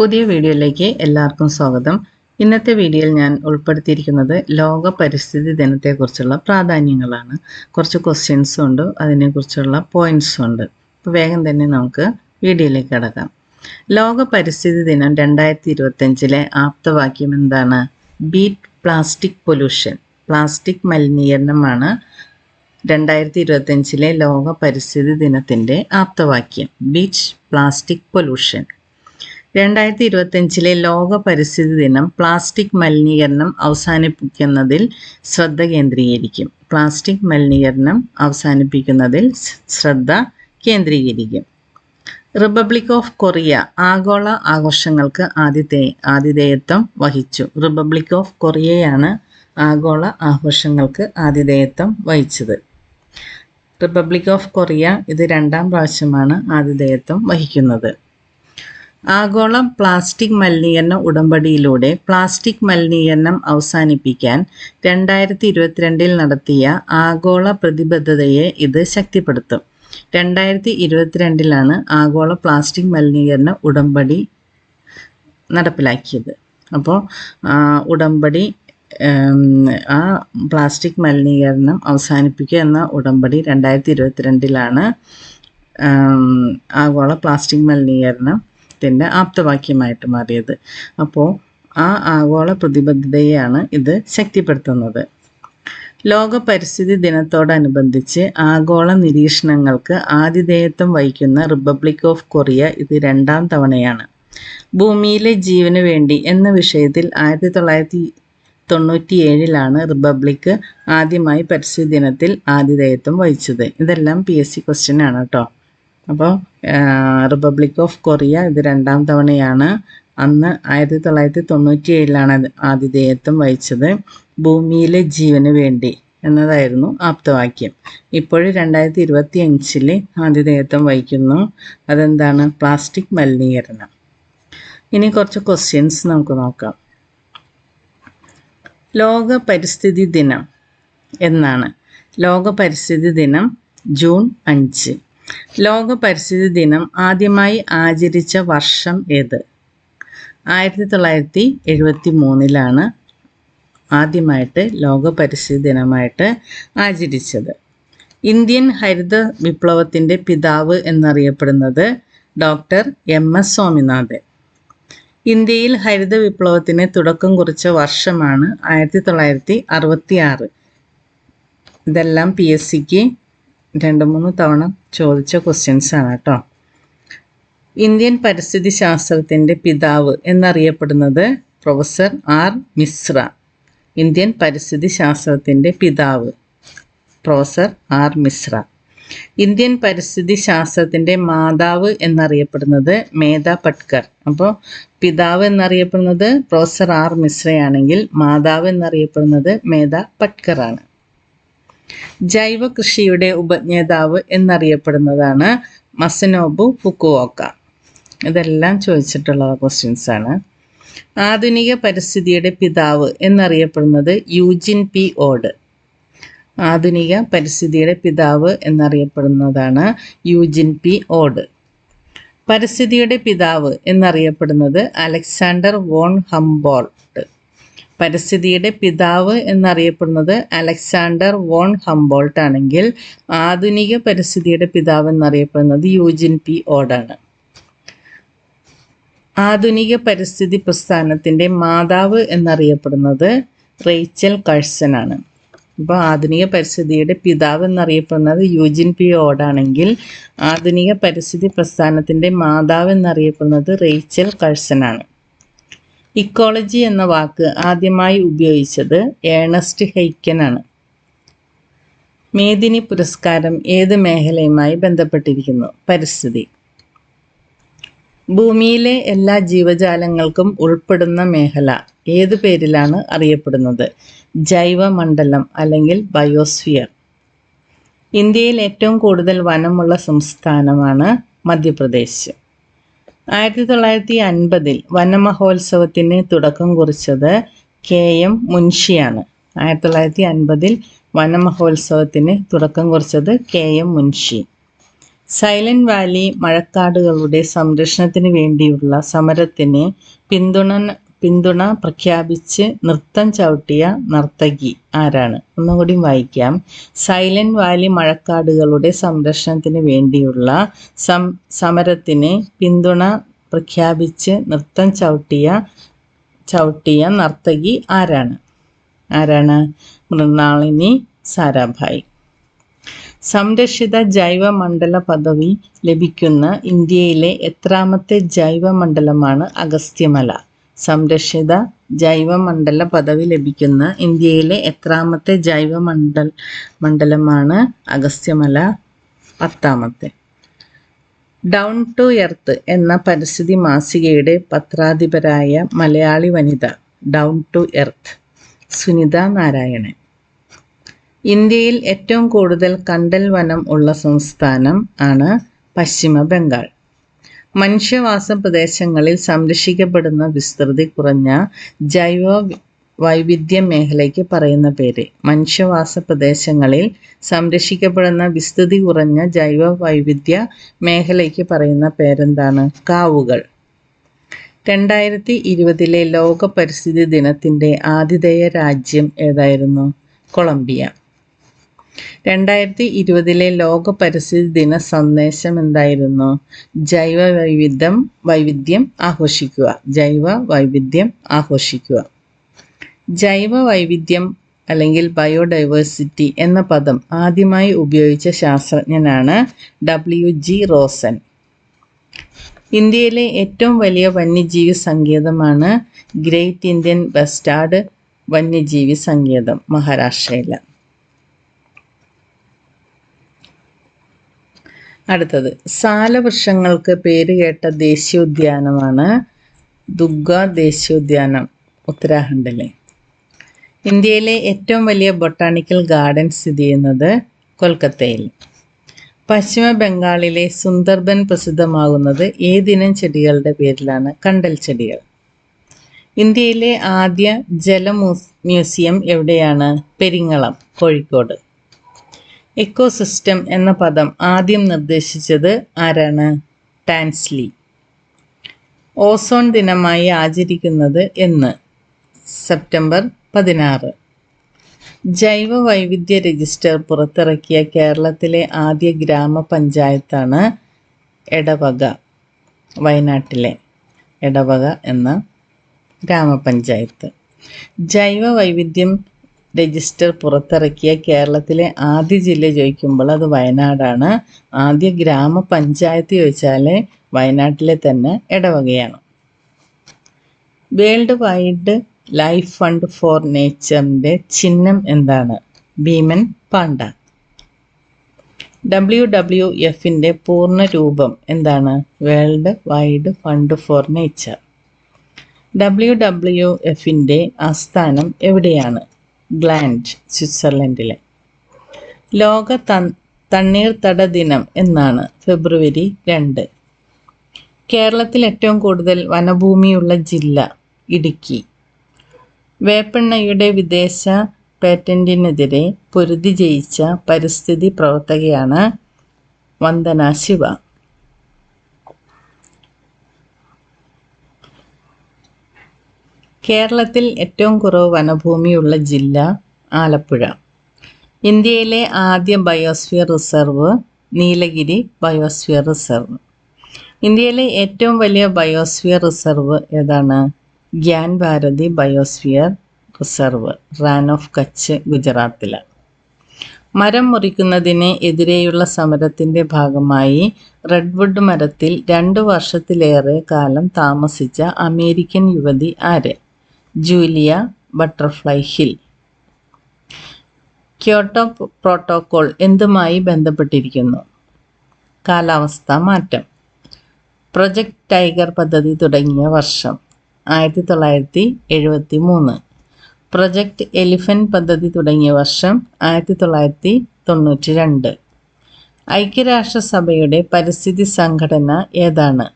പുതിയ വീഡിയോയിലേക്ക് എല്ലാവർക്കും സ്വാഗതം. ഇന്നത്തെ വീഡിയോയിൽ ഞാൻ ഉൾപ്പെടുത്തിയിരിക്കുന്നത് ലോക പരിസ്ഥിതി ദിനത്തെക്കുറിച്ചുള്ള പ്രാധാന്യങ്ങളാണ്. കുറച്ച് ക്വസ്റ്റ്യൻസും ഉണ്ട് അതിനെക്കുറിച്ചുള്ള പോയിന്റ്സും ഉണ്ട്. അപ്പോൾ വേഗം തന്നെ നമുക്ക് വീഡിയോയിലേക്ക് കടക്കാം. ലോക പരിസ്ഥിതി ദിനം രണ്ടായിരത്തി ഇരുപത്തഞ്ചിലെ ആപ്തവാക്യം എന്താണ്? ബീറ്റ് പ്ലാസ്റ്റിക് പൊല്യൂഷൻ പ്ലാസ്റ്റിക് മലിനീകരണമാണ് രണ്ടായിരത്തി ഇരുപത്തഞ്ചിലെ ലോക പരിസ്ഥിതി ദിനത്തിന്റെ ആപ്തവാക്യം. ബീച്ച് പ്ലാസ്റ്റിക് പൊല്യൂഷൻ രണ്ടായിരത്തി ഇരുപത്തഞ്ചിലെ ലോക പരിസ്ഥിതി ദിനം പ്ലാസ്റ്റിക് മലിനീകരണം അവസാനിപ്പിക്കുന്നതിൽ ശ്രദ്ധ കേന്ദ്രീകരിക്കും. പ്ലാസ്റ്റിക് മലിനീകരണം അവസാനിപ്പിക്കുന്നതിൽ ശ്രദ്ധ കേന്ദ്രീകരിക്കും. റിപ്പബ്ലിക് ഓഫ് കൊറിയ ആഗോള ആഘോഷങ്ങൾക്ക് ആതിഥേ ആതിഥേയത്വം വഹിച്ചു. റിപ്പബ്ലിക് ഓഫ് കൊറിയയാണ് ആഗോള ആഘോഷങ്ങൾക്ക് ആതിഥേയത്വം വഹിച്ചത്. റിപ്പബ്ലിക് ഓഫ് കൊറിയ ഇത് രണ്ടാം പ്രാവശ്യമാണ് ആതിഥേയത്വം വഹിക്കുന്നത്. ആഗോള പ്ലാസ്റ്റിക് മലിനീകരണ ഉടമ്പടിയിലൂടെ പ്ലാസ്റ്റിക് മലിനീകരണം അവസാനിപ്പിക്കാൻ രണ്ടായിരത്തി ഇരുപത്തിരണ്ടിൽ നടത്തിയ ആഗോള പ്രതിബദ്ധതയെ ഇത് ശക്തിപ്പെടുത്തും. രണ്ടായിരത്തി ഇരുപത്തിരണ്ടിലാണ് ആഗോള പ്ലാസ്റ്റിക് മലിനീകരണ ഉടമ്പടി നടപ്പിലാക്കിയത്. അപ്പോൾ ഉടമ്പടി ആ പ്ലാസ്റ്റിക് മലിനീകരണം അവസാനിപ്പിക്കുക എന്ന ഉടമ്പടി രണ്ടായിരത്തി ഇരുപത്തിരണ്ടിലാണ് ആഗോള പ്ലാസ്റ്റിക് മലിനീകരണത്തിന്റെ ആപ്തവാക്യമായിട്ട് മാറിയത്. അപ്പോൾ ആ ആഗോള പ്രതിബദ്ധതയെയാണ് ഇത് ശക്തിപ്പെടുത്തുന്നത്. ലോക പരിസ്ഥിതി ദിനത്തോടനുബന്ധിച്ച് ആഗോള നിരീക്ഷണങ്ങൾക്ക് ആതിഥേയത്വം വഹിക്കുന്ന റിപ്പബ്ലിക് ഓഫ് കൊറിയ ഇത് രണ്ടാം തവണയാണ്. ഭൂമിയിലെ ജീവന് വേണ്ടി എന്ന വിഷയത്തിൽ ആയിരത്തി തൊള്ളായിരത്തി തൊണ്ണൂറ്റിയേഴിലാണ് റിപ്പബ്ലിക് ആദ്യമായി പരിസ്ഥിതി ദിനത്തിൽ ആതിഥേയത്വം വഹിച്ചത്. ഇതെല്ലാം പി എസ് സി ക്വസ്റ്റ്യൻ ആണ് കേട്ടോ. അപ്പോൾ റിപ്പബ്ലിക് ഓഫ് കൊറിയ ഇത് രണ്ടാം തവണയാണ്. അന്ന് ആയിരത്തി തൊള്ളായിരത്തി തൊണ്ണൂറ്റി ഏഴിലാണ് ആതിഥേയത്വം വഹിച്ചത്. ഭൂമിയിലെ ജീവന് വേണ്ടി എന്നതായിരുന്നു ആപ്തവാക്യം. ഇപ്പോഴും രണ്ടായിരത്തി ഇരുപത്തി അഞ്ചിൽ ആതിഥേയത്വം വഹിക്കുന്നു. അതെന്താണ്? പ്ലാസ്റ്റിക് മലിനീകരണം. ഇനി കുറച്ച് ക്വസ്റ്റ്യൻസ് നമുക്ക് നോക്കാം. ലോക പരിസ്ഥിതി ദിനം എന്നാണ്. ലോക പരിസ്ഥിതി ദിനം ജൂൺ അഞ്ച്. ലോക പരിസ്ഥിതി ദിനം ആദ്യമായി ആചരിച്ച വർഷം ഏത്? ആയിരത്തി തൊള്ളായിരത്തി എഴുപത്തി മൂന്നിലാണ് ആദ്യമായിട്ട് ലോക പരിസ്ഥിതി ദിനമായിട്ട് ആചരിച്ചത്. ഇന്ത്യൻ ഹരിത വിപ്ലവത്തിന്റെ പിതാവ് എന്നറിയപ്പെടുന്നത് ഡോക്ടർ എം എസ് സ്വാമിനാഥൻ. ഇന്ത്യയിൽ ഹരിത വിപ്ലവത്തിന് തുടക്കം കുറിച്ച വർഷമാണ് ആയിരത്തി തൊള്ളായിരത്തി അറുപത്തി ആറ് ഇതെല്ലാം പി എസ് സിക്ക് രണ്ട് മൂന്ന് തവണ ചോദിച്ച ക്വസ്റ്റ്യൻസ് ആണ് കേട്ടോ ഇന്ത്യൻ പരിസ്ഥിതി ശാസ്ത്രത്തിന്റെ പിതാവ് എന്നറിയപ്പെടുന്നത് പ്രൊഫസർ ആർ മിശ്ര. ഇന്ത്യൻ പരിസ്ഥിതി ശാസ്ത്രത്തിന്റെ പിതാവ് പ്രൊഫസർ ആർ മിശ്ര. ഇന്ത്യൻ പരിസ്ഥിതി ശാസ്ത്രത്തിന്റെ മാതാവ് എന്നറിയപ്പെടുന്നത് മേധ പട്കർ. അപ്പോൾ പിതാവ് എന്നറിയപ്പെടുന്നത് പ്രൊഫസർ ആർ മിശ്രയാണെങ്കിൽ മാതാവ് എന്നറിയപ്പെടുന്നത് മേധ പട്കർ ആണ്. ജൈവ കൃഷിയുടെ ഉപജ്ഞേതാവ് എന്നറിയപ്പെടുന്നതാണ് മസനോബു ഫുക്കുവോക്ക. ഇതെല്ലാം ചോദിച്ചിട്ടുള്ള ക്വസ്റ്റ്യൻസ് ആണ്. ആധുനിക പരിസ്ഥിതിയുടെ പിതാവ് എന്നറിയപ്പെടുന്നത് യൂജിൻ പി ഓഡ്. ആധുനിക പരിസ്ഥിതിയുടെ പിതാവ് എന്നറിയപ്പെടുന്നതാണ് യൂജിൻ പി ഓഡ്. പരിസ്ഥിതിയുടെ പിതാവ് എന്നറിയപ്പെടുന്നത് അലക്സാണ്ടർ വോൺ ഹംബോൾട്ട്. പരിസ്ഥിതിയുടെ പിതാവ് എന്നറിയപ്പെടുന്നത് അലക്സാണ്ടർ വോൺ ഹംബോൾട്ട് ആണെങ്കിൽ ആധുനിക പരിസ്ഥിതിയുടെ പിതാവ് എന്നറിയപ്പെടുന്നത് യൂജിൻ പി ഓഡാണ് ആധുനിക പരിസ്ഥിതി പ്രസ്ഥാനത്തിന്റെ മാതാവ് എന്നറിയപ്പെടുന്നത് റേച്ചൽ കഴ്സൺ ആണ്. അപ്പോൾ ആധുനിക പരിസ്ഥിതിയുടെ പിതാവ് എന്നറിയപ്പെടുന്നത് യൂജിൻ പി ഓടാണെങ്കിൽ ആധുനിക പരിസ്ഥിതി പ്രസ്ഥാനത്തിന്റെ മാതാവ് എന്നറിയപ്പെടുന്നത് റേച്ചൽ കഴ്സൺ ആണ്. ഇക്കോളജി എന്ന വാക്ക് ആദ്യമായി ഉപയോഗിച്ചത് ഏണസ്റ്റ് ഹെയ്ക്കനാണ്. മേദിനി പുരസ്കാരം ഏത് മേഖലയുമായി ബന്ധപ്പെട്ടിരിക്കുന്നു? പരിസ്ഥിതി. ഭൂമിയിലെ എല്ലാ ജീവജാലങ്ങൾക്കും ഉൾപ്പെടുന്ന മേഖല ഏത് പേരിലാണ് അറിയപ്പെടുന്നത്? ജൈവമണ്ഡലം അല്ലെങ്കിൽ ബയോസ്ഫിയർ. ഇന്ത്യയിൽ ഏറ്റവും കൂടുതൽ വനമുള്ള സംസ്ഥാനമാണ് മധ്യപ്രദേശ്. ആയിരത്തി തൊള്ളായിരത്തി അൻപതിൽ വനമഹോത്സവത്തിന് തുടക്കം കുറിച്ചത് കെ എം മുൻഷിയാണ്. ആയിരത്തി തൊള്ളായിരത്തി അൻപതിൽ വനമഹോത്സവത്തിന് തുടക്കം കുറിച്ചത് K M Munshi. Silent Valley മഴക്കാടുകളുടെ സംരക്ഷണത്തിന് വേണ്ടിയുള്ള സമരത്തിന് പിന്തുണ പിന്തുണ പ്രഖ്യാപിച്ച് നൃത്തം ചവിട്ടിയ നർത്തകി ആരാണ്? ഒന്നുകൂടി വായിക്കാം. സൈലന്റ് വാലി മഴക്കാടുകളുടെ സംരക്ഷണത്തിന് വേണ്ടിയുള്ള സം സമരത്തിന് പിന്തുണ പ്രഖ്യാപിച്ച് നൃത്തം ചവിട്ടിയ ചവിട്ടിയ നർത്തകി ആരാണ്? ആരാണ്? മൃണാളിനി സാരാഭായ്. സംരക്ഷിത ജൈവമണ്ഡല പദവി ലഭിക്കുന്ന ഇന്ത്യയിലെ എത്രാമത്തെ ജൈവമണ്ഡലമാണ് അഗസ്ത്യമല? സംരക്ഷിത ജൈവമണ്ഡല പദവി ലഭിക്കുന്ന ഇന്ത്യയിലെ എത്രാമത്തെ ജൈവമണ്ഡൽ മണ്ഡലമാണ് അഗസ്ത്യമല പത്താമത്തെ. ഡൗൺ ടു എർത്ത് എന്ന പരിസ്ഥിതി മാസികയുടെ പത്രാധിപരായ മലയാളി വനിത Down to Earth Sunita Narayanan. ഇന്ത്യയിൽ ഏറ്റവും കൂടുതൽ കണ്ടൽ വനം ഉള്ള സംസ്ഥാനം ആണ് പശ്ചിമ ബംഗാൾ മനുഷ്യവാസ പ്രദേശങ്ങളിൽ സംരക്ഷിക്കപ്പെടുന്ന വിസ്തൃതി കുറഞ്ഞ ജൈവ വൈവിധ്യ മേഖലയ്ക്ക് പറയുന്ന പേര്. മനുഷ്യവാസ പ്രദേശങ്ങളിൽ സംരക്ഷിക്കപ്പെടുന്ന വിസ്തൃതി കുറഞ്ഞ ജൈവ വൈവിധ്യ മേഖലയ്ക്ക് പറയുന്ന പേരെന്താണ്? കാവുകൾ. രണ്ടായിരത്തി ഇരുപതിലെ ലോക പരിസ്ഥിതി ദിനത്തിന്റെ ആതിഥേയ രാജ്യം ഏതായിരുന്നു? കൊളംബിയ. രണ്ടായിരത്തി ഇരുപതിലെ ലോക പരിസ്ഥിതി ദിന സന്ദേശം എന്തായിരുന്നു? ജൈവ വൈവിധ്യം വൈവിധ്യം ആഘോഷിക്കുക. ജൈവ വൈവിധ്യം ആഘോഷിക്കുക. ജൈവ വൈവിധ്യം അല്ലെങ്കിൽ ബയോഡൈവേഴ്സിറ്റി എന്ന പദം ആദ്യമായി ഉപയോഗിച്ച ശാസ്ത്രജ്ഞനാണ് ഡബ്ല്യു ജി റോസൻ. ഇന്ത്യയിലെ ഏറ്റവും വലിയ വന്യജീവി സങ്കേതമാണ് ഗ്രേറ്റ് ഇന്ത്യൻ ബസ്റ്റാർഡ് വന്യജീവി സങ്കേതം മഹാരാഷ്ട്രയിലെ. അടുത്തത്. സാലവൃക്ഷങ്ങൾക്ക് പേര് കേട്ട ദേശീയോദ്യാനമാണ് ദുഗ ദേശീയോദ്യാനം ഉത്തരാഖണ്ഡിലെ. ഇന്ത്യയിലെ ഏറ്റവും വലിയ ബൊട്ടാണിക്കൽ ഗാർഡൻ സ്ഥിതി ചെയ്യുന്നത് കൊൽക്കത്തയിൽ. പശ്ചിമ ബംഗാളിലെ സുന്ദർബൻ പ്രസിദ്ധമാകുന്നത് ഏതിനം ചെടികളുടെ പേരിലാണ് കണ്ടൽ ചെടികൾ. ഇന്ത്യയിലെ ആദ്യ ജല മ്യൂസിയം എവിടെയാണ്? പെരിങ്ങളം കോഴിക്കോട്. എക്കോസിസ്റ്റം എന്ന പദം ആദ്യം നിർദ്ദേശിച്ചത് ആരാണ്? ടാൻസ്ലി ഓസോൺ ദിനമായി ആചരിക്കുന്നത് എന്ന്. സെപ്റ്റംബർ പതിനാറ്. ജൈവ വൈവിധ്യ രജിസ്റ്റർ പുറത്തിറക്കിയ കേരളത്തിലെ ആദ്യ ഗ്രാമപഞ്ചായത്താണ് എടവക വയനാട്ടിലെ എടവക എന്ന ഗ്രാമപഞ്ചായത്ത്. ജൈവ വൈവിധ്യം രജിസ്റ്റർ പുറത്തിറക്കിയ കേരളത്തിലെ ആദ്യ ജില്ല ചോദിക്കുമ്പോൾ അത് വയനാടാണ്. ആദ്യ ഗ്രാമപഞ്ചായത്ത് ചോദിച്ചാൽ വയനാട്ടിലെ തന്നെ ഇടവകയാണ്. World Wide Life Fund for നേച്ചറിന്റെ ചിഹ്നം എന്താണ്? ഭീമൻ പാണ്ഡ. ഡബ്ല്യു ഡബ്ല്യു എഫിന്റെ പൂർണ രൂപം എന്താണ്? World wide fund for nature. W W എഫിന്റെ ആസ്ഥാനം എവിടെയാണ്? ഗ്ലാൻഡ് സ്വിറ്റ്സർലൻഡിലെ. ലോക തണ്ണീർത്തട ദിനം എന്നാണ് ഫെബ്രുവരി രണ്ട്. കേരളത്തിൽ ഏറ്റവും കൂടുതൽ വനഭൂമിയുള്ള ജില്ല ഇടുക്കി. വേപ്പെണ്ണയുടെ വിദേശ പേറ്റന്റിനെതിരെ പൊരുതി ജയിച്ച പരിസ്ഥിതി പ്രവർത്തകയാണ് വന്ദന ശിവ. കേരളത്തിൽ ഏറ്റവും കുറവ് വനഭൂമിയുള്ള ജില്ല ആലപ്പുഴ. ഇന്ത്യയിലെ ആദ്യ biosphere reserve Nilgiri biosphere reserve. ഇന്ത്യയിലെ ഏറ്റവും വലിയ ബയോസ്ഫിയർ റിസർവ് ഏതാണ്? Gyan Bharati biosphere reserve Rann of Kutch ഗുജറാത്തിലാണ് മരം മുറിക്കുന്നതിന് എതിരെയുള്ള സമരത്തിന്റെ ഭാഗമായി റെഡ്വുഡ് മരത്തിൽ രണ്ട് വർഷത്തിലേറെ കാലം താമസിച്ച അമേരിക്കൻ യുവതി ആര്? Julia Butterfly Hill. Kyoto Protocol എന്തുമായി ബന്ധപ്പെട്ടിരിക്കുന്നു? കാലാവസ്ഥാ മാറ്റം. പ്രൊജക്ട് ടൈഗർ പദ്ധതി തുടങ്ങിയ വർഷം ആയിരത്തി തൊള്ളായിരത്തി എഴുപത്തി മൂന്ന് പ്രൊജക്ട് എലിഫന്റ് പദ്ധതി തുടങ്ങിയ വർഷം ആയിരത്തി തൊള്ളായിരത്തി തൊണ്ണൂറ്റി രണ്ട് ഐക്യരാഷ്ട്രസഭയുടെ പരിസ്ഥിതി സംഘടന ഏതാണ്?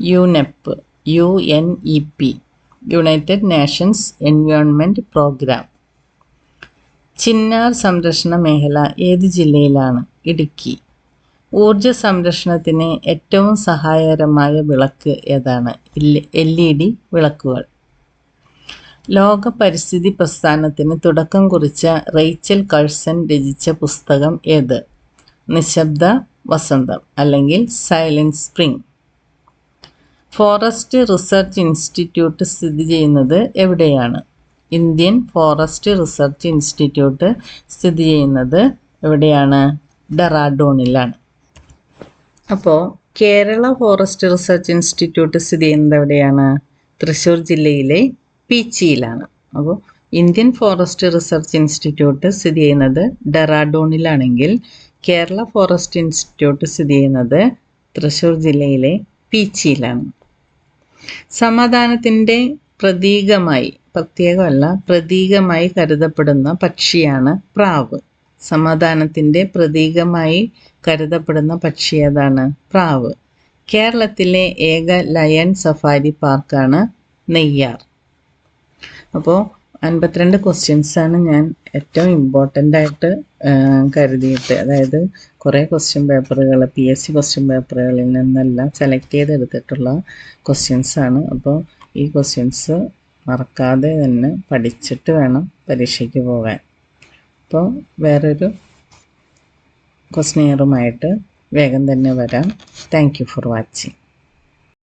UNEP U N E P United Nations Environment Programme Chinnar സംരക്ഷണ മേഖല ഏത് ജില്ലയിലാണ്? ഇടുക്കി. ഊർജ സംരക്ഷണത്തിന് ഏറ്റവും സഹായകരമായ വിളക്ക് ഏതാണ്? എൽ ഇ ഡി വിളക്കുകൾ. ലോക പരിസ്ഥിതി പ്രസ്ഥാനത്തിന് തുടക്കം കുറിച്ച റേച്ചൽ കഴ്സൺ രചിച്ച പുസ്തകം ഏത്? നിശബ്ദ വസന്തം അല്ലെങ്കിൽ Silence Spring. Forest Research Institute സ്ഥിതി ചെയ്യുന്നത് എവിടെയാണ്? ഇന്ത്യൻ ഫോറസ്റ്റ് റിസർച്ച് ഇൻസ്റ്റിറ്റ്യൂട്ട് സ്ഥിതി ചെയ്യുന്നത് എവിടെയാണ്? ഡെറാഡൂണിലാണ്. അപ്പോൾ കേരള ഫോറസ്റ്റ് റിസർച്ച് ഇൻസ്റ്റിറ്റ്യൂട്ട് സ്ഥിതി ചെയ്യുന്നത് എവിടെയാണ്? തൃശ്ശൂർ ജില്ലയിലെ പീച്ചിയിലാണ്. അപ്പോൾ ഇന്ത്യൻ ഫോറസ്റ്റ് റിസർച്ച് ഇൻസ്റ്റിറ്റ്യൂട്ട് സ്ഥിതി ചെയ്യുന്നത് ഡെറാഡൂണിലാണെങ്കിൽ കേരള ഫോറസ്റ്റ് ഇൻസ്റ്റിറ്റ്യൂട്ട് സ്ഥിതി ചെയ്യുന്നത് തൃശ്ശൂർ ജില്ലയിലെ പീച്ചിയിലാണ്. സമാധാനത്തിന്റെ പ്രതീകമായി പ്രത്യേകമല്ല പ്രതീകമായി കരുതപ്പെടുന്ന പക്ഷിയാണ് പ്രാവ്. സമാധാനത്തിന്റെ പ്രതീകമായി കരുതപ്പെടുന്ന പക്ഷി ഏതാണ്? പ്രാവ്. കേരളത്തിലെ ഏക ലയൺ സഫാരി പാർക്കാണ് നെയ്യാർ. അപ്പോൾ അൻപത്തിരണ്ട് ക്വസ്റ്റ്യൻസാണ് ഞാൻ ഏറ്റവും ഇമ്പോർട്ടന്റ് ആയിട്ട് കരുതിയിട്ട്. അതായത് കുറേ ക്വസ്റ്റ്യൻ പേപ്പറുകൾ പി എസ് സി ക്വസ്റ്റ്യൻ പേപ്പറുകളിൽ നിന്നെല്ലാം സെലക്ട് ചെയ്തെടുത്തിട്ടുള്ള ക്വസ്റ്റ്യൻസാണ് അപ്പോൾ ഈ ക്വസ്റ്റ്യൻസ് മറക്കാതെ തന്നെ പഠിച്ചിട്ട് വേണം പരീക്ഷയ്ക്ക് പോകാൻ. അപ്പോൾ വേറൊരു ക്വസ്റ്റ്യറുമായിട്ട് വേഗം തന്നെ വരാം. Thank for watching